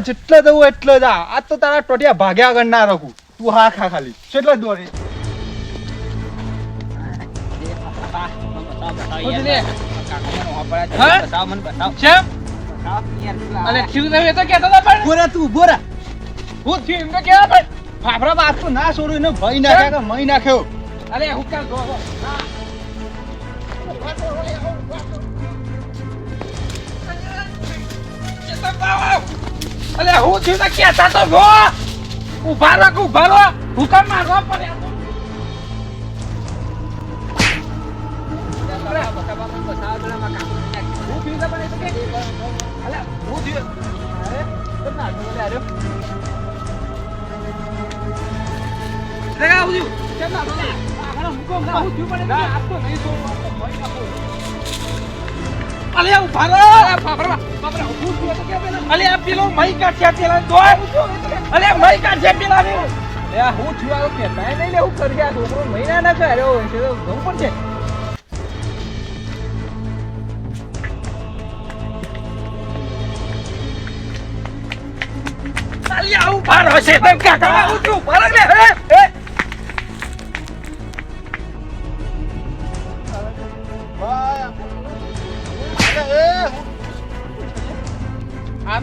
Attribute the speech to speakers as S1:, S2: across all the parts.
S1: જેટલા જવું એટલો જ આ. તો તારા ટોટિયા ભાગ્યા આગળ ના રાખું તું હા ખા ખાલી. કેટલા
S2: તો
S1: ના છોડું એને ભાઈ નાખ્યા કે મહી નાખ્યો
S2: અરે હું કાલ. અલે હું થયું તો કહેતા તો ગો? ઊભા રહો કે ઊભા રહો? હુકમ મારવા પડે કેમ ના હું. કેમ ના હું થયું કે આપતો નહીં અલે આ પેલો મહી ને. હું ના હોય છે, તો છે. આવું ભારો હશે કાકા આવું છું, ભારો હે!
S1: આ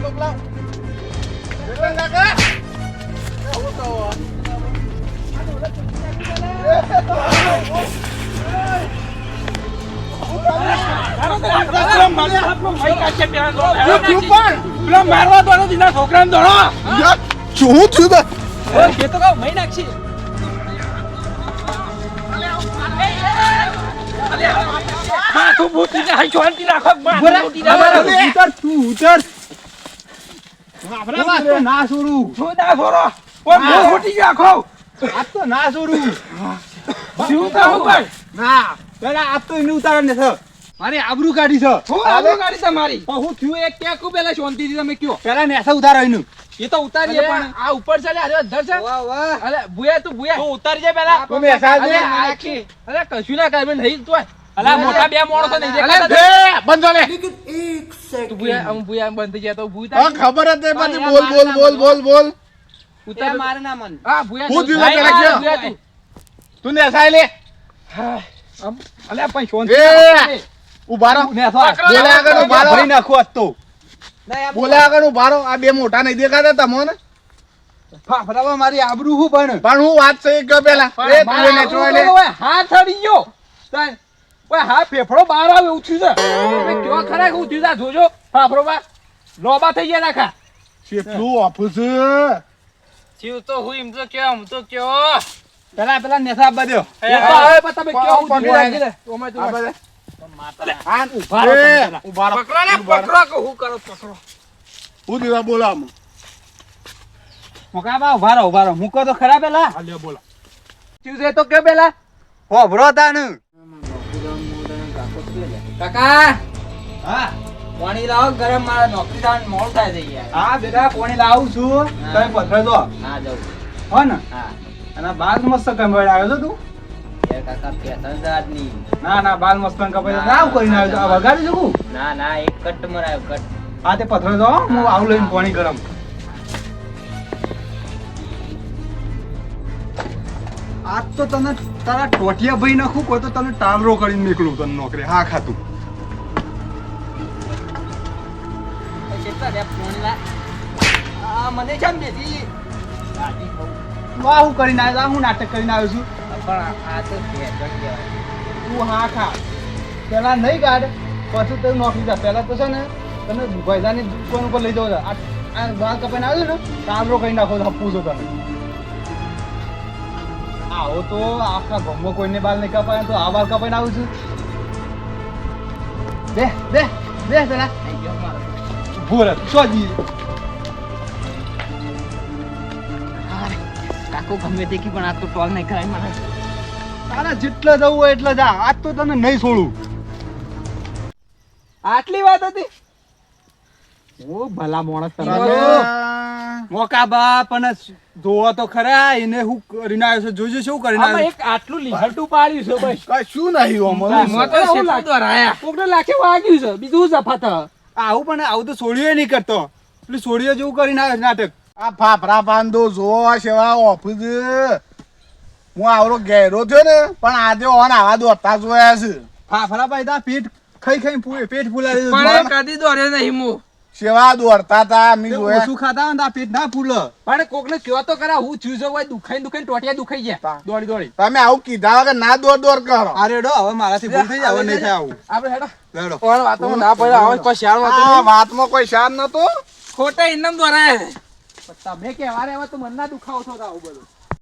S1: પેલા
S2: મારવા હાથમાં મહી કાઢ્યા પેલા દોય. દોડો
S1: શું થયું તે
S2: કહું મહી નાખશી માથું ભૂતી ને ને
S1: ઉતર તું ના છોડું.
S2: શું ના છોરો ઓય મોં ફૂટી ગયો આખો
S1: આજ તો ના છોડું.
S2: શું કહું ભાઈ?
S1: ના પેલા આજ તો એને ઉતારે ને છે. મારી આબરૂ કાઢી છે.
S2: હું આવું કાઢી છે મારી? હું થયું એક ક્યાં કુ પેલા શાંતિથી તમે કયો?
S1: પેલા નેસા ઉતારો એનું.
S2: એ તો ઉતારીએ પણ આ ઉપર ચાલે અરે અધર છે. વાહ વાહ. અરે ભૂયા તું ભૂયા. તું ઉતારી જાય પેલા. અરે કશું ના કરે નહીં તો અલા મોટા બે માણસો નહીં
S1: અલે
S2: દેખાતા
S1: બે બંધો લે.
S2: તું ભૂયા આમ ભૂયા બંધ જાય તો
S1: હા ખબર નહીં પછી બોલ બોલ બોલ બોલ બોલ.
S2: ઉતાર મારે ના મન હા ભૂયા
S1: હું
S2: દિલા
S1: પેલા
S2: હા, તું.
S1: ને સાઈ લે.
S2: આમ, અલે પણ શાંતિ
S1: એ! ઊભા રહો.
S2: નેસા.
S1: બોલે આગળ ઊભા રહો. ભરી નાખો આજ તો. બોલે. આગળ ઊભા રહો. આ બે મોટા નહીં દેખાતા તમને. ફાફડામાં મારી આબરૂ હું પણ. પણ હું વાત છે એક પેલા.
S2: હાથ અડી ગયો. ઓય હા ફેફડો બહાર આવે એવું થયું છે. તમે કયો ખરા એવું હું થયું છે જોજો ફાફડો બા. લોબા થઈ ગયા નાખા.
S1: કેટલું ઓફિસ છે?
S2: થયું તો હું એમ તો કયો હું તો કેવો
S1: પેલા પેલા નેસા આપવા
S2: દો પણ તમે
S1: પણ પણ
S2: પેલા. પકડો ને
S1: ઊભા રહો.
S2: પકડો કે હું કરો પકડો.
S1: હું દીવા બોલા આમ.
S3: ઊભા રહો ઊભા રહો. મૂકો તો ખરા પેલા.
S1: બોલો.
S2: તો કયો પેલા?
S1: હોભરો તા ને.
S3: કાકા!
S1: હા?
S3: પાણી લાવો ગરમ મારા નોકરી જવાનું મોડું થાય છે યાર.
S1: હા બેટા પાણી લાવું છું. તમે પથરા દો
S3: હા જાઉં
S1: હો ને?
S3: હા.
S1: અને બાલ મસ્ત કમાઈ આવ્યો છો તું?
S3: કાકા પેસન જાતની ના
S1: ના બાલ મસ્ત કમાઈ ના આવું કરીને આવ્યો વગાડી શકું
S3: ના ના એક કટ મરાયો કટ.
S1: હા તે પથરો દો હું આવું લઈને પાણી ગરમ. આજ તો તને તારા ટોટિયા ભાઈ નાખું કોઈ તો તને ટાલરો કરીને નીકળું તને નોકરી. હા ખાતું.
S3: મને કેમ ને ગાડી
S1: વાહ હું કરીને આવ્યો? હું નાટક કરીને આવ્યો છું?
S3: પણ આ તો
S1: તું હા ખા. પેલા નહીં કાઢ પછી તું નોકરી જા પેલા તો છે ને તમે ભૈદાની દુકાન ઉપર લઈ જાઓ આ બાલ કપાઈને આવ્યો ને ટાલરો કરી નાખો તો પૂછો તમે આવો તો આખા ગમો કોઈને બાલ નહીં કપાય તો આ બાલ કપાઈને આવું છું. બે બે બે પેલા ભૂલ શું જી
S3: કાકો ગમે તે કી પણ આ તો ટોલ નહીં કરાય મને
S1: તારા જેટલા જવું હોય એટલા જા આજ તો તને નહીં છોડું.
S2: આટલી વાત હતી? ઓ ભલા માણસ તમારો
S1: મોકા બાપ અને ધોવા તો ખરા એને હું કરીને આવ્યો છે? જોજો શું કરીને આવ્યો
S2: એક આટલું લીહટું પાડ્યું છે બસ.
S1: કશું નહીં
S2: મોં તો શેઠું તો રાયા. કોકને લાખે વાગ્યું છે બીજું સફાત
S1: આવું પણ આવું તો છોડ્યું નહીં કરતો. પેલી સોડીઓ જેવું કરીને આવ્યો નાટક.
S4: આ ફાફરા બાંધો જોવા સેવા ઓફિસ. હું આવરો ઘેરો થયો ને પણ આજે ઓન આવા દોડતા જોયા છે.
S1: ફાફડા ભાઈ તા પેટ ખાઈ ખાઈ પેટ ફૂલાવી
S2: પણ
S1: દીધું
S2: કદી દોડ્યો નહીં હું
S4: સેવા દોડતા
S1: હતા
S4: જોયા.
S1: ઓછું ખાતા હોય ને તો આ પેટ ના ફૂલે.
S2: પણ કોકને કયો તો કરા હું થયું છે હોય દુખાઈ દુખાઈ ટોટિયા દુખાઈ ગયા. દોડી દોડી.
S4: તમે આવું કીધા વગર ના દોડ દોડ કરો.
S1: અરે ડો હવે મારાથી ભૂલ થઈ જાય હવે નહીં થાય આવું.
S2: આપણે હેડો.
S1: હેડો
S2: ઓણ વાતમાં ના પડે આવો કોઈ શાર વાતો
S4: વાતમાં કોઈ શાર નતો
S2: ખોટા ઇનામ દ્વારા. તમે કહેવા રે હવે તો મન ના દુખાવો છો આવું બધું.